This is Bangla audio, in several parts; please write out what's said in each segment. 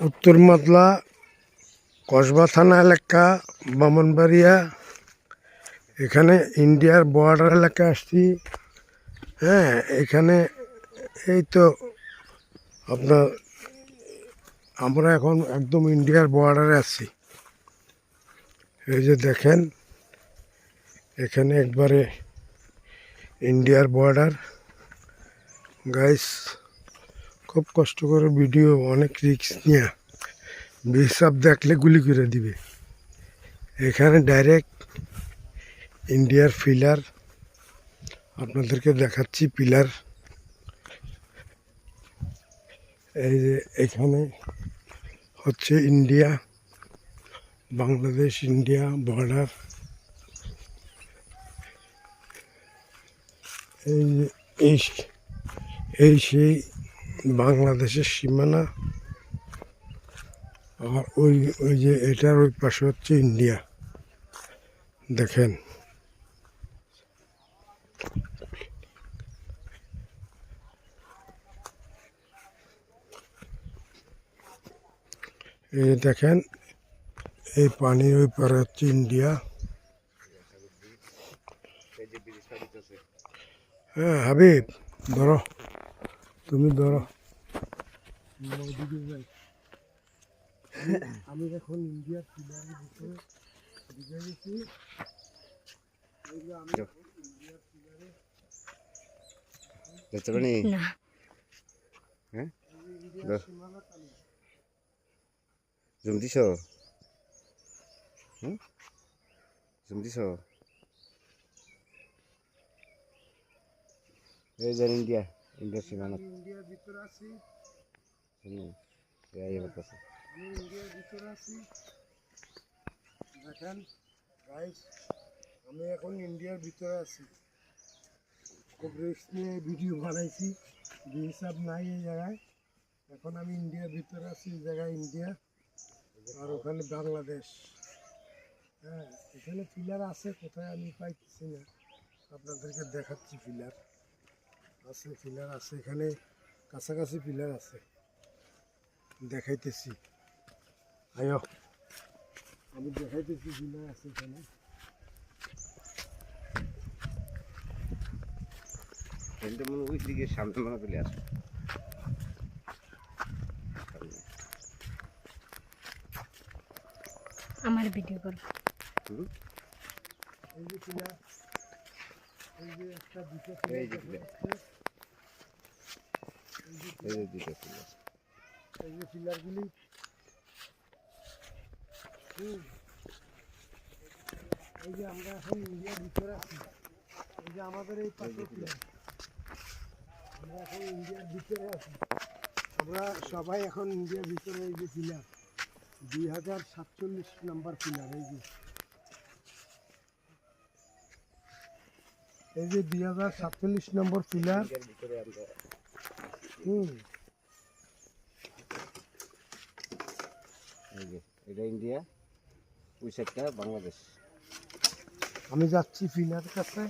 উত্তর মাতলা কসবা থানা এলাকা, বামনবাড়িয়া, এখানে ইন্ডিয়ার বর্ডার এলাকা আসছি। হ্যাঁ এখানে এই তো আপনার, আমরা এখন একদম ইন্ডিয়ার বর্ডারে আছি। এই যে দেখেন, এখানে একবারে ইন্ডিয়ার বর্ডার গাইস খুব কষ্ট করে ভিডিও, অনেক রিস্ক নিয়ে। বিসাব দেখলে গুলি করে দিবে। এখানে ডাইরেক্ট ইন্ডিয়ার ফিলার আপনাদেরকে দেখাচ্ছি পিলার এই যে এখানে হচ্ছে ইন্ডিয়া বাংলাদেশ ইন্ডিয়া বর্ডার এই এই সেই বাংলাদেশের সীমানা আর ওই ওই যে এটার ওই পাশে হচ্ছে ইন্ডিয়া। দেখেন। এই দেখেন, এই পানির ওই পারে হচ্ছে ইন্ডিয়া। হ্যাঁ হাবিব, ধরো। তুমি ধরো। আমি এখন ইন্ডিয়ার পিলারের ভিতরে ঢুকে গেছি। আমি ইন্ডিয়ার পিলারে দেখতে পারি না? হ্যাঁ? ইন্ডিয়ার ধর। সীমানা টানি। জুম দিছ? হুম? জুম দিছ? এই যে ইন্ডিয়া। ইন্ডিয়া সীমানা ইন্ডিয়ার ভিতরে আছি আমার আমি ইন্ডিয়ার ভিতরে আছি দেখেন গাইস আমি এখন ইন্ডিয়ার ভিতরে আছি খুব রিস্ক নিয়ে ভিডিও বানাইছি হিসাব নাই এই জায়গায় এখন আমি ইন্ডিয়ার ভিতরে আছি এই জায়গায় ইন্ডিয়া আর ওখানে বাংলাদেশ হ্যাঁ এখানে ফিলার আছে কোথায় আমি পাইতেছি না আপনাদেরকে দেখাচ্ছি ফিলার আছে ফিলার আছে এখানে কাছাকাছি পিলার আছে। দেখাইতেছি। আয়ো। আমি দেখাইতেছি ফিলার আছে এখানে। কিন্তু মনে ওই দিকে সামনে মনে চলে আসে আমার ভিডিও করো এই যে একটা দুটো এই যে দুটো এই এই আমরা এখন ইন্ডিয়ার ভিতরে আছি। এই যে আমাদের এই পাশে ফিলার আমরা এখন ইন্ডিয়ার ভিতরে আছি। আমরা সবাই এখন ইন্ডিয়ার ভিতরে এই যে ফিলার দুই হাজার সাতচল্লিশ নাম্বার পিলার এই যে। এই যে দুই হাজার সাতচল্লিশ নম্বর ফিলার এই যে, এটা ইন্ডিয়া, ওই সাইডটা বাংলাদেশ। আমি যাচ্ছি ফিলার কাছে।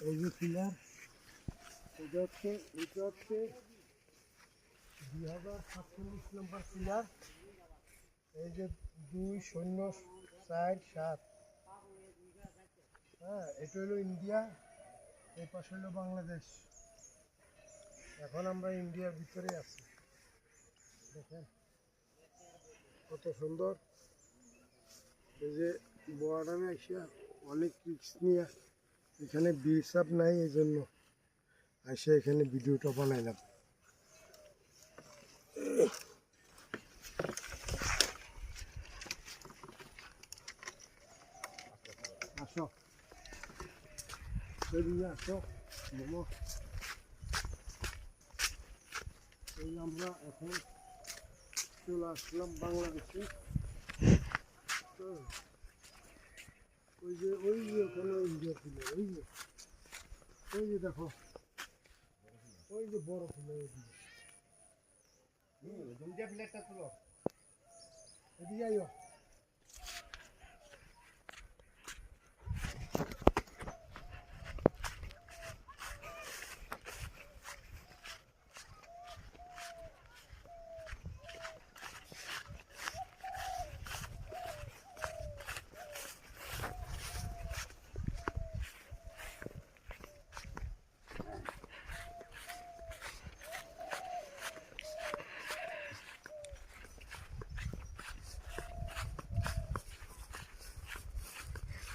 এই যে ফিলার হচ্ছে হচ্ছে হাজার নম্বর ফিলার। এই যে দুই শূন্য চার, সাত। হ্যাঁ এটা হলো ইন্ডিয়া। এই পাশে হলো বাংলাদেশ। এখন আমরা ইন্ডিয়ার ভিতরে আছি। দেখেন, কত সুন্দর। এই যে বর্ডারে এসে অনেক রিক্স নিয়ে এখানে বিসাপ নাই এই জন্য। এসে এখানে ভিডিওটা বানাইলাম আসো সেদিকে আসো মোমো এই আমরা এখন চলে আসলাম বাংলাদেশে হুম। ওই যে ওই যে ওখানে ইন্ডিয়া ছিল ওই যে ওই যে দেখো ওই যে বড় ফুল ইন্ডিয়া প্লেটটা তুলো এদিকে আইও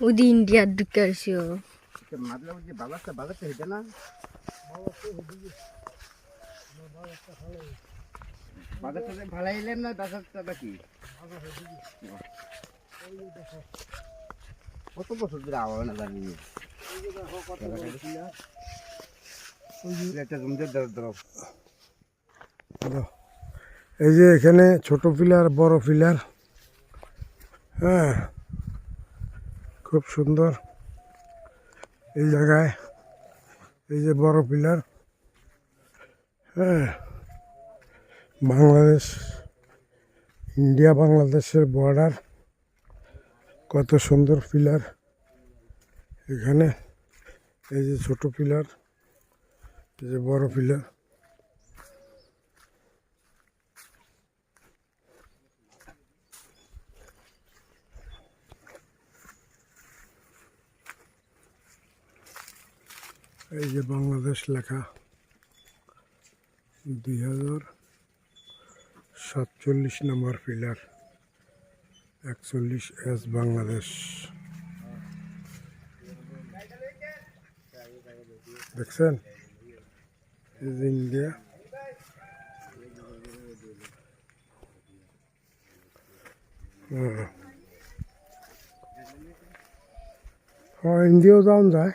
ওদি ইন্ডিয়ার আসিও মাতলাম যে হেঁটে না? এলেন না কি? কত বছর ধরে আওয়া না জানি এই যে এখানে ছোট পিলার বড় পিলার হ্যাঁ। খুব সুন্দর। এই জায়গায়, এই যে বড় পিলার হ্যাঁ বাংলাদেশ, ইন্ডিয়া, বাংলাদেশের বর্ডার কত সুন্দর পিলার এখানে। এই যে ছোট পিলার, এই যে বড় পিলার। এই যে বাংলাদেশ লেখা দুই হাজার সাতচল্লিশ নম্বর পিলার একচল্লিশ এস বাংলাদেশ। দেখছেন? ইন্ডিয়া। হ্যাঁ। হ্যাঁ ইন্ডিয়াও যাওয়া যায়।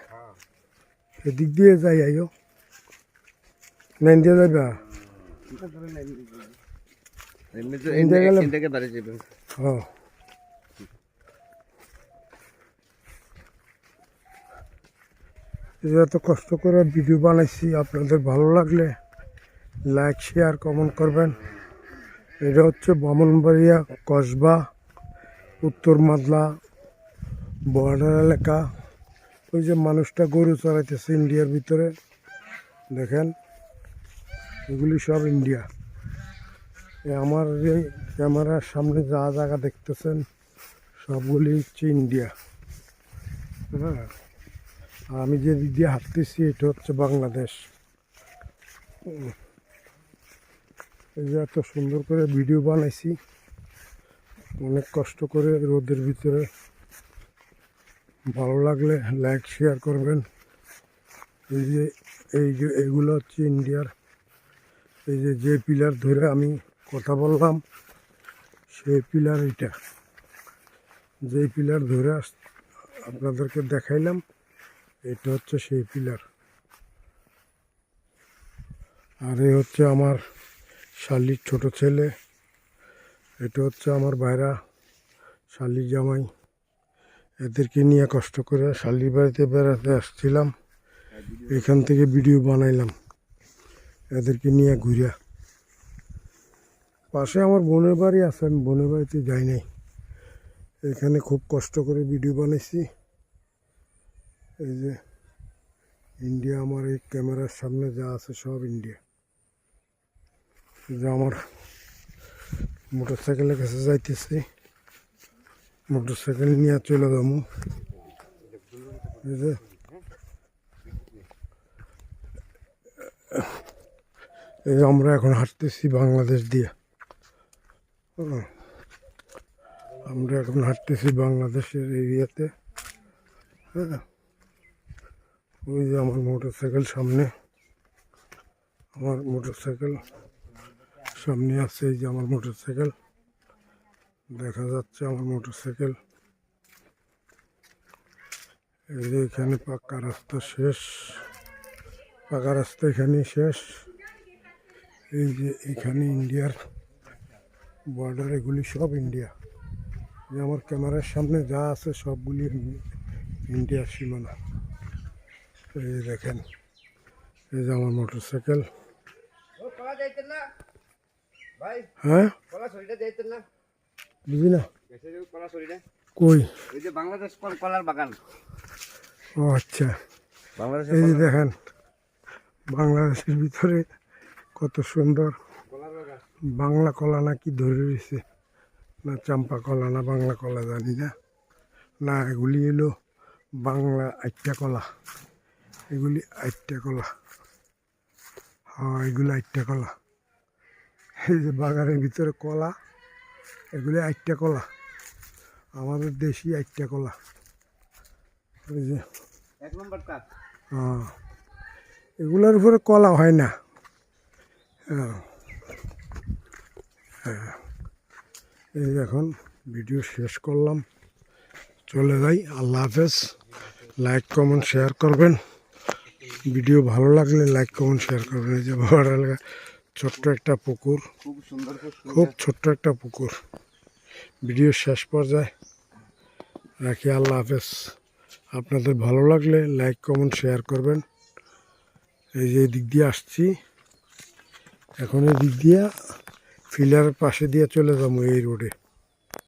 এদিক দিয়ে যাই আইও। না ইন্ডিয়া যাবে ইন্ডিয়া গেলে- ইন্ডিয়াকে বাড়ি যাবে। হ্যাঁ। এত কষ্ট করে ভিডিও বানাইছি আপনাদের ভালো লাগলে লাইক শেয়ার কমেন্ট করবেন। এটা হচ্ছে বামনবাড়িয়া কসবা উত্তর মাদলা বর্ডার এলাকা। ওই যে মানুষটা গরু চড়াইতেছে ইন্ডিয়ার ভিতরে, দেখেন, এগুলি সব ইন্ডিয়া। আমার এই ক্যামেরার সামনে যা জায়গা দেখতেছেন, সবগুলি হচ্ছে ইন্ডিয়া। হ্যাঁ আমি যে দিক দিয়ে হাঁটতেছি, এটা হচ্ছে বাংলাদেশ। এই যে এত সুন্দর করে ভিডিও বানাইছি, অনেক কষ্ট করে রোদের ভিতরে। ভালো লাগলে লাইক শেয়ার করবেন। এই যে এই যে, এগুলো হচ্ছে ইন্ডিয়ার, এই যে যে পিলার ধরে আমি কথা বললাম, সেই পিলার এটা। যে পিলার ধরে আপনাদেরকে দেখাইলাম, এটা হচ্ছে সেই পিলার। আর এই হচ্ছে আমার শালির ছোট ছেলে, এটা হচ্ছে আমার ভাইরা, শালির জামাই। এদেরকে নিয়ে কষ্ট করে শালির বাড়িতে বেড়াতে আসছিলাম। এখান থেকে ভিডিও বানাইলাম। এদেরকে নিয়ে ঘুরে পাশে আমার বোনের বাড়ি আছে, আমি বোনের বাড়িতে যাই নাই। এখানে খুব কষ্ট করে ভিডিও বানাইছি। এই যে ইন্ডিয়া, আমার এই ক্যামেরার সামনে যা আছে সব ইন্ডিয়া। যে আমার মোটর সাইকেলের কাছে যাইতেছি। মোটর সাইকেল নিয়ে চলে যাব। এই যে। এই আমরা এখন হাঁটতেছি বাংলাদেশ দিয়ে। আমরা এখন হাঁটতেছি বাংলাদেশের এরিয়াতে। হ্যাঁ। ওই যে আমার মোটর সাইকেল সামনে। আমার মোটর সাইকেল সামনে আছে, এই যে আমার মোটর সাইকেল দেখা যাচ্ছে আমার মোটর সাইকেল এই যে এখানে পাকা রাস্তা শেষ। পাকা রাস্তা এখানে শেষ। এই যে এখানে ইন্ডিয়ার বর্ডার এগুলি সব ইন্ডিয়া। যে আমার ক্যামেরার সামনে যা আছে সবগুলি ইন্ডিয়ার সীমানা। এই যে দেখেন এই যে আমার মোটর সাইকেল কলা যাইতেন না? ভাই হ্যাঁ কলা শরীরটা যাইতেন না বুঝি না? কই? যে বাংলাদেশ কল- কলার বাগান। ও আচ্ছা। এই যে দেখেন বাংলাদেশের ভিতরে কত সুন্দর বাংলা কলা নাকি ধরে রয়েছে। না চাম্পা কলা না বাংলা কলা জানি না। না এগুলি এলো বাংলা আইটা কলা। এগুলি আইটা কলা। হ্যাঁ এগুলি আইটা কলা। এই যে বাগানের ভিতরে কলা এগুলি আইটা কলা। আমাদের দেশি আইটা কলা। ওই যে। এক নম্বর কাজ হ্যাঁ। এগুলোর উপরে কলা হয় না। হ্যাঁ। হ্যাঁ। এই এখন ভিডিও শেষ করলাম। চলে যাই। আল্লাহ হাফেজ। লাইক কমেন্ট শেয়ার করবেন। ভিডিও ভালো লাগলে লাইক কমেন্ট শেয়ার করবেন। এই যে এলাকা। ছোট্ট একটা পুকুর। খুব ছোট্ট একটা পুকুর। ভিডিও শেষ পর্যায়ে রাখি। আল্লাহ হাফেজ। আপনাদের ভালো লাগলে লাইক কমেন্ট শেয়ার করবেন। এই যে দিক দিয়ে আসছি। এখন এই দিক দিয়ে ফিলারের পাশে দিয়ে চলে যাব এই রোডে